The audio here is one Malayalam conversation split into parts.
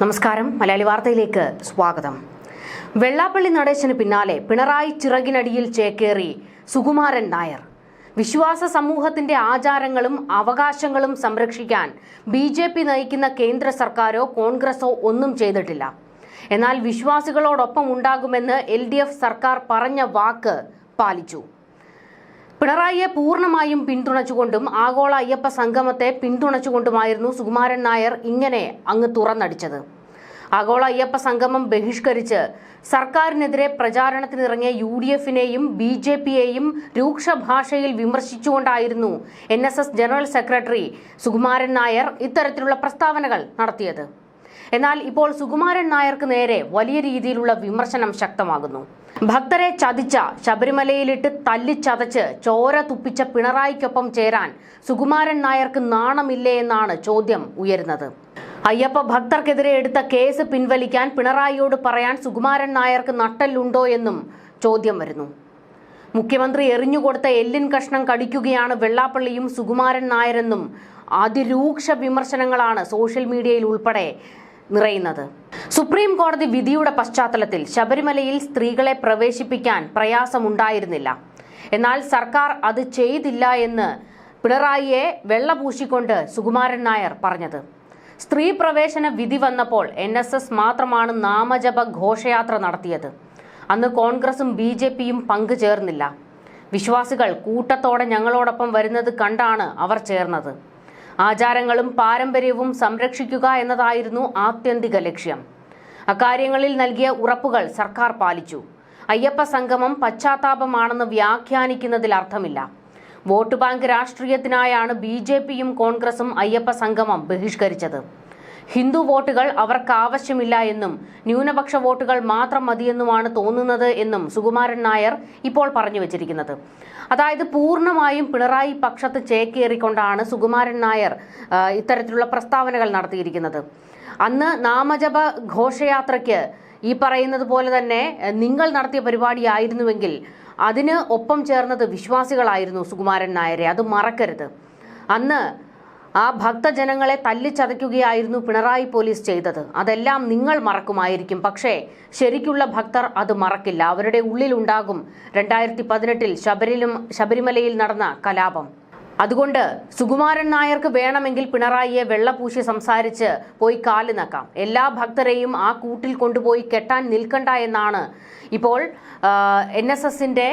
നമസ്കാരം. മലയാളി വാർത്തയിലേക്ക് സ്വാഗതം. വെള്ളാപ്പള്ളി നടേശന് പിന്നാലെ പിണറായി ചിറകിനടിയിൽ ചേക്കേറി സുകുമാരൻ നായർ. വിശ്വാസ സമൂഹത്തിന്റെ ആചാരങ്ങളും അവകാശങ്ങളും സംരക്ഷിക്കാൻ ബി ജെ പി നയിക്കുന്ന കേന്ദ്ര സർക്കാരോ കോൺഗ്രസോ ഒന്നും ചെയ്തിട്ടില്ല. എന്നാൽ വിശ്വാസികളോടൊപ്പം ഉണ്ടാകുമെന്ന് എൽ സർക്കാർ പറഞ്ഞ വാക്ക് പാലിച്ചു. പിണറായിയെ പൂർണമായും പിന്തുണച്ചുകൊണ്ടും ആഗോള അയ്യപ്പ സംഗമത്തെ പിന്തുണച്ചുകൊണ്ടുമായിരുന്നു സുകുമാരൻ നായർ ഇങ്ങനെ അങ്ങ് തുറന്നടിച്ചത്. ആഗോള അയ്യപ്പ സംഗമം ബഹിഷ്കരിച്ച് സർക്കാരിനെതിരെ പ്രചാരണത്തിനിറങ്ങിയ യു ഡി എഫിനെയും ബി ജെ പിയെയും രൂക്ഷ ഭാഷയിൽ വിമർശിച്ചുകൊണ്ടായിരുന്നു N S S general secretary Sukumaran Nair ഇത്തരത്തിലുള്ള പ്രസ്താവനകൾ നടത്തിയത്. എന്നാൽ ഇപ്പോൾ സുകുമാരൻ നായർക്ക് നേരെ വലിയ രീതിയിലുള്ള വിമർശനം ശക്തമാകുന്നു. ഭക്തരെ ചതിച്ച ശബരിമലയിലിട്ട് തല്ലിച്ചതച്ച് ചോര തുപ്പിച്ച പിണറായിക്കൊപ്പം ചേരാൻ സുകുമാരൻ നായർക്ക് നാണമില്ലേ എന്നാണ് ചോദ്യം ഉയരുന്നത്. അയ്യപ്പ ഭക്തർക്കെതിരെ എടുത്ത കേസ് പിൻവലിക്കാൻ പിണറായിയോട് പറയാൻ സുകുമാരൻ നായർക്ക് നട്ടല്ലുണ്ടോ എന്നും ചോദ്യം വരുന്നു. മുഖ്യമന്ത്രി എറിഞ്ഞുകൊടുത്ത എല്ലിൻ കഷ്ണം കടിക്കുകയാണ് വെള്ളാപ്പള്ളിയും സുകുമാരൻ നായരെന്നും അതിരൂക്ഷ വിമർശനങ്ങളാണ് സോഷ്യൽ മീഡിയയിൽ ഉൾപ്പെടെ നിറയുന്നത്. സുപ്രീം കോടതി വിധിയുടെ പശ്ചാത്തലത്തിൽ ശബരിമലയിൽ സ്ത്രീകളെ പ്രവേശിപ്പിക്കാൻ പ്രയാസമുണ്ടായിരുന്നില്ല. എന്നാൽ സർക്കാർ അത് ചെയ്തില്ല എന്ന് പിണറായിയെ വെള്ളപൂശിക്കൊണ്ട് സുകുമാരൻ നായർ പറഞ്ഞത്. സ്ത്രീ പ്രവേശന വിധി വന്നപ്പോൾ എൻ എസ് എസ് മാത്രമാണ് നാമജപ ഘോഷയാത്ര നടത്തിയത്. അന്ന് കോൺഗ്രസും ബി ജെ പിയും പങ്കുചേർന്നില്ല. വിശ്വാസികൾ കൂട്ടത്തോടെ ഞങ്ങളോടൊപ്പം വരുന്നത് കണ്ടാണ് അവർ ചേർന്നത്. ആചാരങ്ങളും പാരമ്പര്യവും സംരക്ഷിക്കുക എന്നതായിരുന്നു ആത്യന്തിക ലക്ഷ്യം. അക്കാര്യങ്ങളിൽ നൽകിയ ഉറപ്പുകൾ സർക്കാർ പാലിച്ചു. അയ്യപ്പ സംഗമം പശ്ചാത്താപമാണെന്ന് വ്യാഖ്യാനിക്കുന്നതിൽ അർത്ഥമില്ല. വോട്ട് ബാങ്ക് രാഷ്ട്രീയത്തിനായാണ് ബി കോൺഗ്രസും അയ്യപ്പ സംഗമം ബഹിഷ്കരിച്ചത്. ഹിന്ദു വോട്ടുകൾ അവർക്ക് ആവശ്യമില്ല എന്നും ന്യൂനപക്ഷ വോട്ടുകൾ മാത്രം മതിയെന്നുമാണ് തോന്നുന്നത് എന്നും സുകുമാരൻ നായർ ഇപ്പോൾ പറഞ്ഞു വച്ചിരിക്കുന്നത്. അതായത് പൂർണമായും പിണറായി പക്ഷത്ത് ചേക്കേറിക്കൊണ്ടാണ് സുകുമാരൻ നായർ ഇത്തരത്തിലുള്ള പ്രസ്താവനകൾ നടത്തിയിരിക്കുന്നത്. അന്ന് നാമജപ ഘോഷയാത്രയ്ക്ക് ഈ പറയുന്നത് പോലെ തന്നെ നിങ്ങൾ നടത്തിയ പരിപാടിയായിരുന്നുവെങ്കിൽ അതിന് ഒപ്പം ചേർന്നത് വിശ്വാസികളായിരുന്നു സുകുമാരൻ നായരെ. അത് മറക്കരുത്. അന്ന് ആ ഭക്തജനങ്ങളെ തല്ലിച്ചതയ്ക്കുകയായിരുന്നു പിണറായി പോലീസ് ചെയ്തത്. അതെല്ലാം നിങ്ങൾ മറക്കുമായിരിക്കും. പക്ഷേ ശരിക്കുള്ള ഭക്തർ അത് മറക്കില്ല. അവരുടെ ഉള്ളിലുണ്ടാകും രണ്ടായിരത്തി പതിനെട്ടിൽ ശബരിലും ശബരിമലയിൽ നടന്ന കലാപം. അതുകൊണ്ട് സുകുമാരൻ നായർക്ക് വേണമെങ്കിൽ പിണറായിയെ വെള്ളപൂശി സംസാരിച്ച് പോയി കാൽ നക്കാം. എല്ലാ ഭക്തരെയും ആ കൂട്ടിൽ കൊണ്ടുപോയി കെട്ടാൻ നിൽക്കണ്ട എന്നാണ് ഇപ്പോൾ എൻ എസ് എസിന്റെ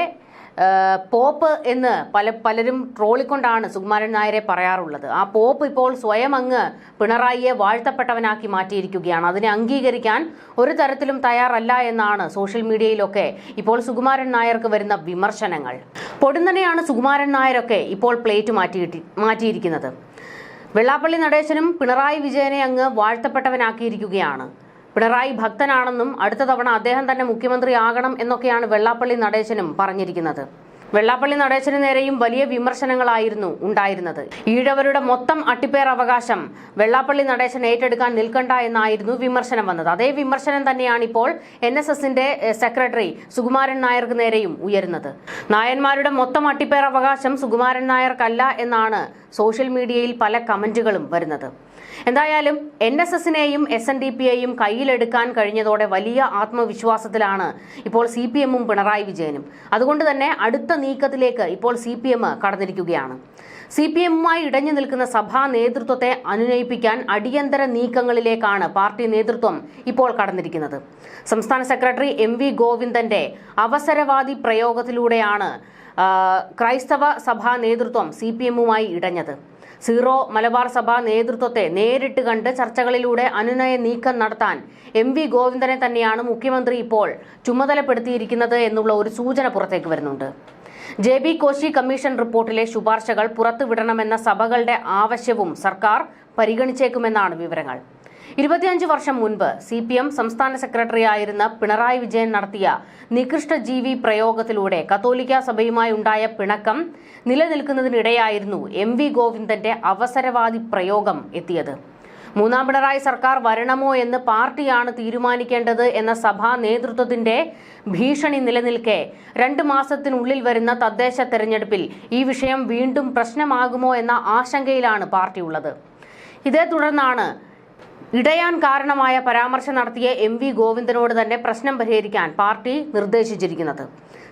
പോപ്പ് എന്ന് പല പലരും ട്രോളിക്കൊണ്ടാണ് സുകുമാരൻ നായരെ പറയാറുള്ളത്. ആ പോപ്പ് ഇപ്പോൾ സ്വയം അങ്ങ് പിണറായിയെ വാഴ്ത്തപ്പെട്ടവനാക്കി മാറ്റിയിരിക്കുകയാണ്. അതിനെ അംഗീകരിക്കാൻ ഒരു തരത്തിലും തയ്യാറല്ല എന്നാണ് സോഷ്യൽ മീഡിയയിലൊക്കെ ഇപ്പോൾ സുകുമാരൻ നായർക്ക് വരുന്ന വിമർശനങ്ങൾ. പൊടുന്നനെയാണ് സുകുമാരൻ നായരൊക്കെ ഇപ്പോൾ പ്ലേറ്റ് മാറ്റിയിട്ട് മാറ്റിയിരിക്കുന്നത്. വെള്ളാപ്പള്ളി നടേശനും പിണറായി വിജയനെ അങ്ങ് വാഴ്ത്തപ്പെട്ടവനാക്കിയിരിക്കുകയാണ്. പിണറായി ഭക്തനാണെന്നും അടുത്ത തവണ അദ്ദേഹം തന്നെ മുഖ്യമന്ത്രിയാകണം എന്നൊക്കെയാണ് വെള്ളാപ്പള്ളി നടേശനും പറഞ്ഞിരിക്കുന്നത്. വെള്ളാപ്പള്ളി നടേശന് നേരെയും വലിയ വിമർശനങ്ങളായിരുന്നു ഉണ്ടായിരുന്നത്. ഈഴവരുടെ മൊത്തം അട്ടിപ്പേർ അവകാശം വെള്ളാപ്പള്ളി നടേശൻ ഏറ്റെടുക്കാൻ നിൽക്കണ്ട എന്നായിരുന്നു വിമർശനം വന്നത്. അതേ വിമർശനം തന്നെയാണ് ഇപ്പോൾ എൻ എസ് എസിന്റെ സെക്രട്ടറി സുകുമാരൻ നായർക്ക് നേരെയും ഉയരുന്നത്. നായന്മാരുടെ മൊത്തം അട്ടിപ്പേർ അവകാശം സുകുമാരൻ നായർക്കല്ല എന്നാണ് സോഷ്യൽ മീഡിയയിൽ പല കമന്റുകളും വരുന്നത്. എന്തായാലും എൻ എസ് എസിനെയും എസ് എൻ ഡി പിയെയും കയ്യിലെടുക്കാൻ കഴിഞ്ഞതോടെ വലിയ ആത്മവിശ്വാസത്തിലാണ് ഇപ്പോൾ സി പി എമ്മും പിണറായി വിജയനും. അതുകൊണ്ട് തന്നെ അടുത്ത നീക്കത്തിലേക്ക് ഇപ്പോൾ സി പി എം കടന്നിരിക്കുകയാണ്. സി പി എമ്മുമായി ഇടഞ്ഞു നിൽക്കുന്ന സഭാ നേതൃത്വത്തെ അനുനയിപ്പിക്കാൻ അടിയന്തര നീക്കങ്ങളിലേക്കാണ് പാർട്ടി നേതൃത്വം ഇപ്പോൾ കടന്നിരിക്കുന്നത്. സംസ്ഥാന സെക്രട്ടറി എം വി ഗോവിന്ദന്റെ അവസരവാദി പ്രയോഗത്തിലൂടെയാണ് ക്രൈസ്തവ സഭാ നേതൃത്വം സി പി എമ്മുമായി ഇടഞ്ഞത്. സീറോ മലബാർ സഭ നേതൃത്വത്തെ നേരിട്ട് കണ്ട് ചർച്ചകളിലൂടെ അനുനയ നീക്കം നടത്താൻ എം വി ഗോവിന്ദനെ തന്നെയാണ് മുഖ്യമന്ത്രി ഇപ്പോൾ ചുമതലപ്പെടുത്തിയിരിക്കുന്നത് എന്നുള്ള ഒരു സൂചന പുറത്തേക്ക് വരുന്നുണ്ട്. ജെ ബി കോശി കമ്മീഷൻ റിപ്പോർട്ടിലെ ശുപാർശകൾ പുറത്തുവിടണമെന്ന സഭകളുടെ ആവശ്യവും സർക്കാർ പരിഗണിച്ചേക്കുമെന്നാണ് വിവരങ്ങൾ. ഇരുപത്തിയഞ്ച് വർഷം മുൻപ് സി പി എം സംസ്ഥാന സെക്രട്ടറിയായിരുന്ന പിണറായി വിജയൻ നടത്തിയ നികൃഷ്ട ജീവി പ്രയോഗത്തിലൂടെ കത്തോലിക്ക സഭയുമായി ഉണ്ടായ പിണക്കം നിലനിൽക്കുന്നതിനിടെയായിരുന്നു എം വി ഗോവിന്ദന്റെ അവസരവാദി പ്രയോഗം എത്തിയത്. മൂന്നാം പിണറായി സർക്കാർ വരണമോ എന്ന് പാർട്ടിയാണ് തീരുമാനിക്കേണ്ടത് എന്ന സഭാ നേതൃത്വത്തിന്റെ ഭീഷണി നിലനിൽക്കെ രണ്ട് മാസത്തിനുള്ളിൽ വരുന്ന തദ്ദേശ തെരഞ്ഞെടുപ്പിൽ ഈ വിഷയം വീണ്ടും പ്രശ്നമാകുമോ എന്ന ആശങ്കയിലാണ് പാർട്ടിയുള്ളത്. ഇതേ തുടർന്നാണ് ഇടയാൻ കാരണമായ പരാമർശം നടത്തിയ എം വി ഗോവിന്ദനോട് തന്നെ പ്രശ്നം പരിഹരിക്കാൻ പാർട്ടി നിർദ്ദേശിച്ചിരിക്കുന്നത്.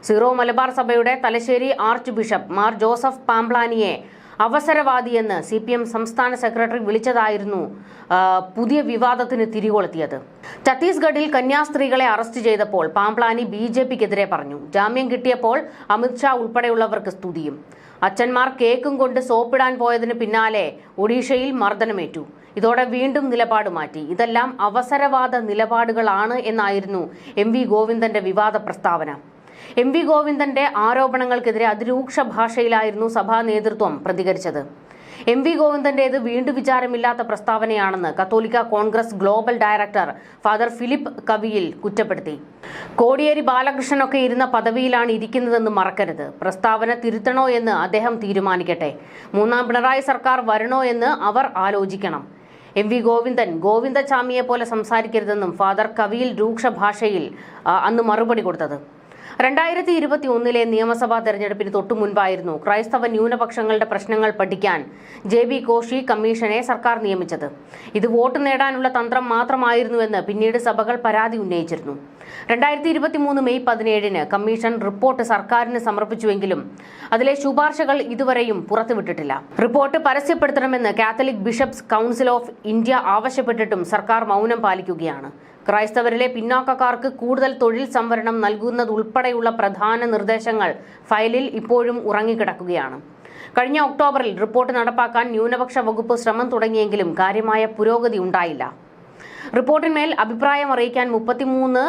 സീറോ മലബാർ സഭയുടെ തലശ്ശേരി ആർച്ച് ബിഷപ്പ് മാർ ജോസഫ് പാംപ്ലാനിയെ അവസരവാദിയെന്ന് സി പി എം സംസ്ഥാന സെക്രട്ടറി വിളിച്ചതായിരുന്നു പുതിയ വിവാദത്തിന് തിരികൊളുത്തിയത്. ഛത്തീസ്ഗഡിൽ കന്യാസ്ത്രീകളെ അറസ്റ്റ് ചെയ്തപ്പോൾ പാംപ്ലാനി ബി ജെ പിക്കെതിരെ പറഞ്ഞു. ജാമ്യം കിട്ടിയപ്പോൾ അമിത്ഷാ ഉൾപ്പെടെയുള്ളവർക്ക് സ്തുതിയും. അച്ഛന്മാർ കേക്കും കൊണ്ട് സോപ്പിടാൻ പോയതിന് പിന്നാലെ ഒഡീഷയിൽ മർദ്ദനമേറ്റു. ഇതോടെ വീണ്ടും നിലപാട് മാറ്റി. ഇതെല്ലാം അവസരവാദ നിലപാടുകളാണ് എന്നായിരുന്നു എം വി ഗോവിന്ദന്റെ വിവാദ പ്രസ്താവന. എം വി ഗോവിന്ദന്റെ ആരോപണങ്ങൾക്കെതിരെ അതിരൂക്ഷ ഭാഷയിലായിരുന്നു സഭാ നേതൃത്വം പ്രതികരിച്ചത്. എം വി ഗോവിന്ദന്റേത് വീണ്ടും വിചാരമില്ലാത്ത പ്രസ്താവനയാണെന്ന് കത്തോലിക്ക Congress global director father Philip Kaviyil കുറ്റപ്പെടുത്തി. കോടിയേരി ബാലകൃഷ്ണനൊക്കെ ഇരുന്ന പദവിയിലാണ് ഇരിക്കുന്നതെന്ന് മറക്കരുത്. പ്രസ്താവന തിരുത്തണോ എന്ന് അദ്ദേഹം തീരുമാനിക്കട്ടെ. മൂന്നാം പിണറായി സർക്കാർ വരണോ എന്ന് അവർ ആലോചിക്കണം. എം വി ഗോവിന്ദൻ ഗോവിന്ദചാമിയെ പോലെ സംസാരിക്കരുതെന്നും ഫാദർ കവിയിൽ രൂക്ഷ ഭാഷയിൽ അന്ന് മറുപടി കൊടുത്തത്. രണ്ടായിരത്തി ഇരുപത്തി ഒന്നിലെ നിയമസഭാ തെരഞ്ഞെടുപ്പിന് തൊട്ടു മുൻപായിരുന്നു ക്രൈസ്തവ ന്യൂനപക്ഷങ്ങളുടെ പ്രശ്നങ്ങൾ പഠിക്കാൻ ജെ ബി കോഷി കമ്മീഷനെ സർക്കാർ നിയമിച്ചത്. ഇത് വോട്ട് നേടാനുള്ള തന്ത്രം മാത്രമായിരുന്നുവെന്ന് പിന്നീട് സഭകൾ പരാതി ഉന്നയിച്ചിരുന്നു. രണ്ടായിരത്തി ഇരുപത്തി മൂന്ന് മെയ് പതിനേഴിന് കമ്മീഷൻ റിപ്പോർട്ട് സർക്കാരിന് സമർപ്പിച്ചുവെങ്കിലും അതിലെ ശുപാർശകൾ ഇതുവരെയും പുറത്തുവിട്ടിട്ടില്ല. Report പരസ്യപ്പെടുത്തണമെന്ന് Catholic bishops council of India ആവശ്യപ്പെട്ടിട്ടും സർക്കാർ മൗനം പാലിക്കുകയാണ്. ക്രൈസ്തവരിലെ പിന്നാക്കക്കാർക്ക് കൂടുതൽ തൊഴിൽ സംവരണം നൽകുന്നതുൾപ്പെടെയുള്ള പ്രധാന നിർദ്ദേശങ്ങൾ ഫയലിൽ ഇപ്പോഴും ഉറങ്ങിക്കിടക്കുകയാണ്. കഴിഞ്ഞ ഒക്ടോബറിൽ റിപ്പോർട്ട് നടപ്പാക്കാൻ ന്യൂനപക്ഷ വകുപ്പ് ശ്രമം തുടങ്ങിയെങ്കിലും കാര്യമായ പുരോഗതി ഉണ്ടായില്ല. റിപ്പോർട്ടിന്മേൽ അഭിപ്രായം അറിയിക്കാൻ മുപ്പത്തിമൂന്ന്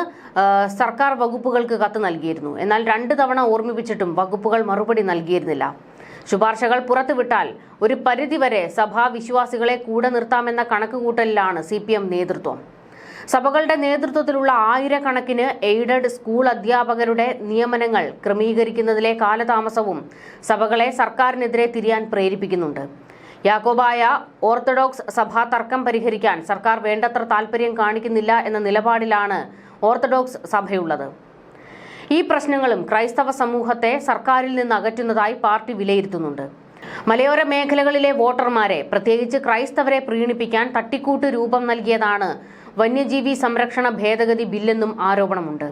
സർക്കാർ വകുപ്പുകൾക്ക് കത്ത് നൽകിയിരുന്നു. എന്നാൽ രണ്ട് തവണ ഓർമ്മിപ്പിച്ചിട്ടും വകുപ്പുകൾ മറുപടി നൽകിയിരുന്നില്ല. ശുപാർശകൾ പുറത്തുവിട്ടാൽ ഒരു പരിധിവരെ സഭാ വിശ്വാസികളെ കൂടെ നിർത്താമെന്ന കണക്കുകൂട്ടലിലാണ് സി നേതൃത്വം. സഭകളുടെ നേതൃത്വത്തിലുള്ള ആയിരക്കണക്കിന് എയ്ഡഡ് സ്കൂൾ അധ്യാപകരുടെ നിയമനങ്ങൾ ക്രമീകരിക്കുന്നതിലെ കാലതാമസവും സഭകളെ സർക്കാരിനെതിരെ തിരിയാൻ പ്രേരിപ്പിക്കുന്നുണ്ട്. യാക്കോബായ ഓർത്തഡോക്സ് സഭാ തർക്കം പരിഹരിക്കാൻ സർക്കാർ വേണ്ടത്ര താൽപര്യം കാണിക്കുന്നില്ല എന്ന നിലപാടിലാണ് ഓർത്തഡോക്സ് സഭയുള്ളത്. ഈ പ്രശ്നങ്ങളും ക്രൈസ്തവ സമൂഹത്തെ സർക്കാരിൽ നിന്ന് അകറ്റുന്നതായി പാർട്ടി വിലയിരുത്തുന്നുണ്ട്. മലയോര മേഖലകളിലെ വോട്ടർമാരെ പ്രത്യേകിച്ച് ക്രൈസ്തവരെ പ്രീണിപ്പിക്കാൻ തട്ടിക്കൂട്ട് രൂപം നൽകിയതാണ് വന്യജീവി സംരക്ഷണ ഭേദഗതി ബില്ലെന്നും ആരോപണമുണ്ട്.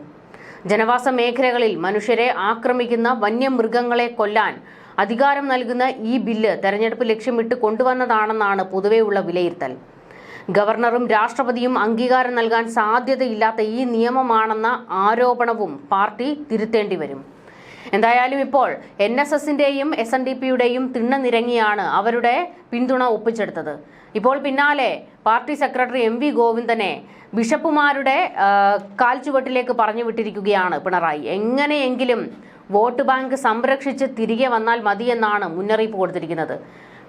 ജനവാസ മേഖലകളിൽ മനുഷ്യരെ ആക്രമിക്കുന്ന വന്യമൃഗങ്ങളെ കൊല്ലാൻ അധികാരം നൽകുന്ന ഈ ബില്ല് തെരഞ്ഞെടുപ്പ് ലക്ഷ്യമിട്ട് കൊണ്ടുവന്നതാണെന്നാണ് പൊതുവെയുള്ള വിലയിരുത്തൽ. ഗവർണറും രാഷ്ട്രപതിയും അംഗീകാരം നൽകാൻ സാധ്യതയില്ലാത്ത ഈ നിയമമാണെന്ന ആരോപണവും പാർട്ടി തിരുത്തേണ്ടി വരും. എന്തായാലും ഇപ്പോൾ എൻ എസ് എസിന്റെയും എസ് എൻ ഡി പിയുടെയും തിണ്ണനിരങ്ങിയാണ് അവരുടെ പിന്തുണ ഒപ്പിച്ചെടുത്തത്. ഇപ്പോൾ പിന്നാലെ പാർട്ടി സെക്രട്ടറി എം വി ഗോവിന്ദനെ ബിഷപ്പുമാരുടെ കാൽച്ചുവട്ടിലേക്ക് പറഞ്ഞു വിട്ടിരിക്കുകയാണ് പിണറായി. എങ്ങനെയെങ്കിലും വോട്ട് ബാങ്ക് സംരക്ഷിച്ച് തിരികെ വന്നാൽ മതിയെന്നാണ് മുന്നറിയിപ്പ് കൊടുത്തിരിക്കുന്നത്.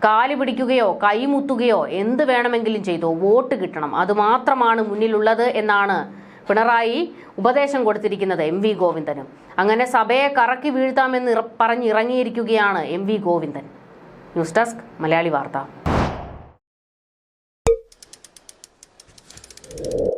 കാൽ പിടിക്കുകയോ കൈമുത്തുകയോ എന്ത് വേണമെങ്കിലും ചെയ്തോ. വോട്ട് കിട്ടണം. അതുമാത്രമാണ് മുന്നിലുള്ളത് എന്നാണ് പിണറായി ഉപദേശം കൊടുത്തിരിക്കുന്നത് എം വി ഗോവിന്ദനും. അങ്ങനെ സഭയെ കറക്കി വീഴ്ത്താമെന്ന് പറഞ്ഞിറങ്ങിയിരിക്കുകയാണ് M V Govindan. News desk Malayali Vartha. you